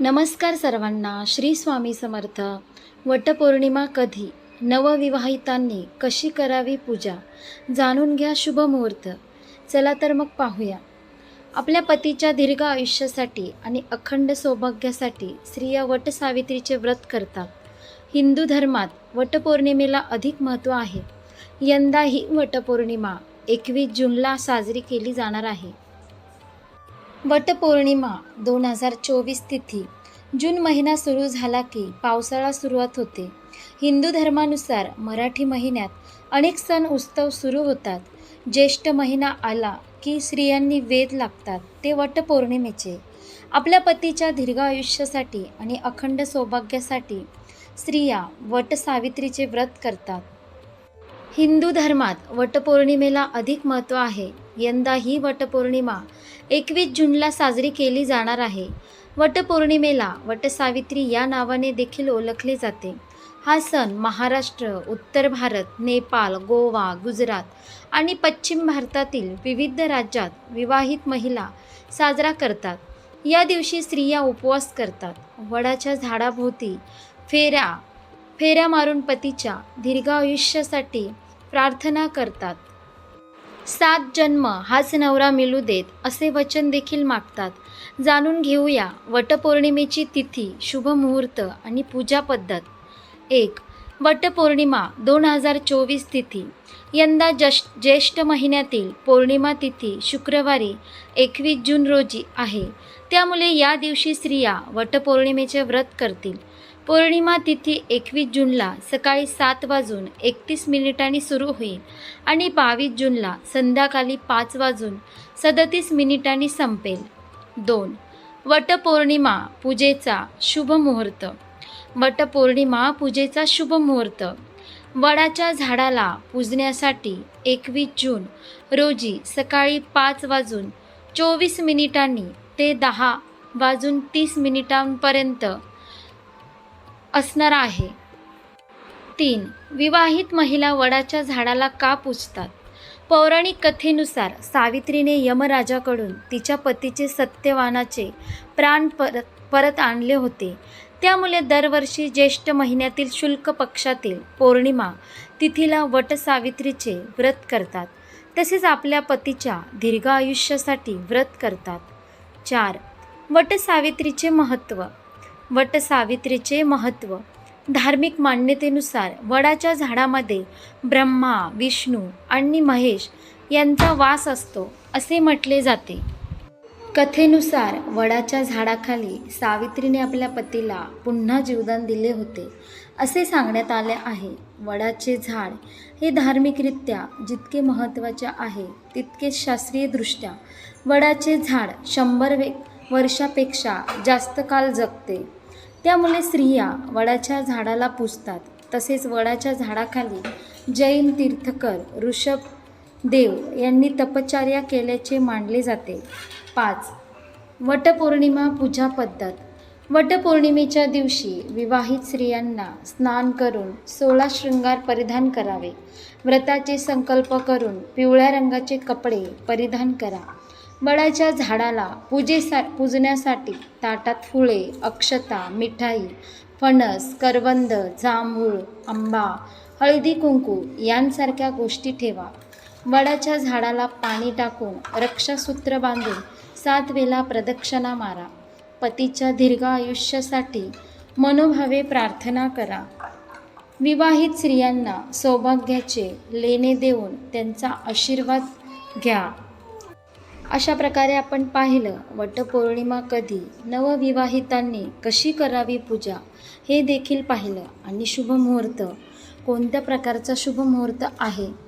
नमस्कार सर्वांना श्री स्वामी समर्थ. वटपौर्णिमा कधी? नवविवाहितांनी कशी करावी पूजा? जाणून घ्या शुभ मुहूर्त. चला तर मग पाहूया. आपल्या पतीच्या दीर्घ आयुष्यासाठी आणि अखंड सौभाग्यासाठी स्त्रिया वटसावित्रीचे व्रत करतात. हिंदू धर्मात वटपौर्णिमेला अधिक महत्त्व आहे. यंदा ही वटपौर्णिमा एकवीस जूनला साजरी केली जाणार आहे. वटपौर्णिमा दोन हजार चोवीस तिथी. जून महिना सुरू झाला की पावसाळा सुरुवात होते. हिंदू धर्मानुसार मराठी महिन्यात अनेक सण उत्सव सुरू होतात. ज्येष्ठ महिना आला की स्त्रियांनी वेद लागतात ते वटपौर्णिमेचे. आपल्या पतीच्या दीर्घ आयुष्यासाठी आणि अखंड सौभाग्यासाठी स्त्रिया वटसावित्रीचे व्रत करतात. हिंदू धर्मात वटपौर्णिमेला अधिक महत्त्व आहे. यंदा ही वटपौर्णिमा एकवीस जूनला साजरी केली जाणार आहे. वटपौर्णिमेला वटसावित्री या नावाने देखील ओळखले जाते. हा सण महाराष्ट्र उत्तर भारत नेपाळ गोवा गुजरात आणि पश्चिम भारतातील विविध राज्यात विवाहित महिला साजरा करतात. या दिवशी स्त्रिया उपवास करतात. वडाच्या झाडाभोवती फेऱ्या फेऱ्या मारून पतीच्या दीर्घ आयुष्यासाठी प्रार्थना करतात. सात जन्म हाच नवरा मिळू देत असे वचन देखील मागतात. जाणून घेऊया वटपौर्णिमेची तिथी शुभ मुहूर्त आणि पूजा पद्धत. एक वटपौर्णिमा दोन हजार चोवीस तिथी. यंदा जश ज्येष्ठ महिन्यातील पौर्णिमा तिथी शुक्रवारी एकवीस जून रोजी आहे. त्यामुळे या दिवशी स्त्रिया वटपौर्णिमेचे व्रत करतील. पौर्णिमा तिथी एकवीस जूनला सकाळी सात वाजून एकतीस मिनिटांनी सुरू होईल आणि बावीस जूनला संध्याकाळी पाच वाजून सदतीस मिनिटांनी संपेल. दोन वटपौर्णिमा पूजेचा शुभ मुहूर्त. वटपौर्णिमा पूजेचा शुभ मुहूर्त. वडाच्या झाडाला पूजण्यासाठी एकवीस जून रोजी सकाळी पाच वाजून चोवीस मिनिटांनी ते दहा वाजून तीस मिनिटांपर्यंत असणार आहे. तीन विवाहित महिला वडाच्या झाडाला का पूजतात? पौराणिक कथेनुसार सावित्रीने यमराजाकडून तिच्या पतीचे सत्यवानाचे प्राण परत परत आणले होते. त्यामुळे दरवर्षी ज्येष्ठ महिन्यातील शुल्क पक्षातील पौर्णिमा तिथीला वटसावित्रीचे व्रत करतात. तसेच आपल्या पतीच्या दीर्घ आयुष्यासाठी व्रत करतात. चार. वटसावित्रीचे महत्त्व वटसावित्रीचे महत्त्व धार्मिक मान्यतेनुसार वडाच्या झाडामध्ये ब्रह्मा विष्णू आणि महेश यांचा वास असतो असे म्हटले जाते. कथेनुसार वडाच्या झाडाखाली सावित्रीने आपल्या पतीला पुन्हा जीवदान दिले होते असे सांगण्यात आले आहे. वडाचे झाड हे धार्मिकरित्या जितके महत्त्वाचे आहे तितकेच शास्त्रीयदृष्ट्या वडाचे झाड शंभर वे वर्षापेक्षा जास्त काल जगते. त्यामुळे स्त्रिया वडाच्या झाडाला पुजतात. तसेच वडाच्या झाडाखाली जैन तीर्थकर ऋषभ देव यांनी तपश्चर्या केल्याचे मानले जाते. पाच. वटपौर्णिमा पूजा पद्धत. वटपौर्णिमेच्या दिवशी विवाहित स्त्रियांना स्नान करून सोळा शृंगार परिधान करावे. व्रताचे संकल्प करून पिवळ्या रंगाचे कपडे परिधान करा. वडाच्या झाडाला पूजेसा पूजण्यासाठी ताटात फुले अक्षता मिठाई फणस करवंद जांभूळ आंबा हळदी कुंकू यांसारख्या गोष्टी ठेवा. वडाच्या झाडाला पाणी टाकून रक्षासूत्र बांधून सात वेळा प्रदक्षिणा मारा. पतीच्या दीर्घ आयुष्यासाठी मनोभावे प्रार्थना करा. विवाहित स्त्रियांना सौभाग्याचे लेणे देऊन त्यांचा आशीर्वाद घ्या. अशा प्रकारे आपण पाहिलं वटपौर्णिमा कधी नवविवाहितांनी कशी करावी पूजा हे देखील पाहिलं. आणि शुभ मुहूर्त. कोणत्या प्रकारचा शुभमुहूर्त आहे?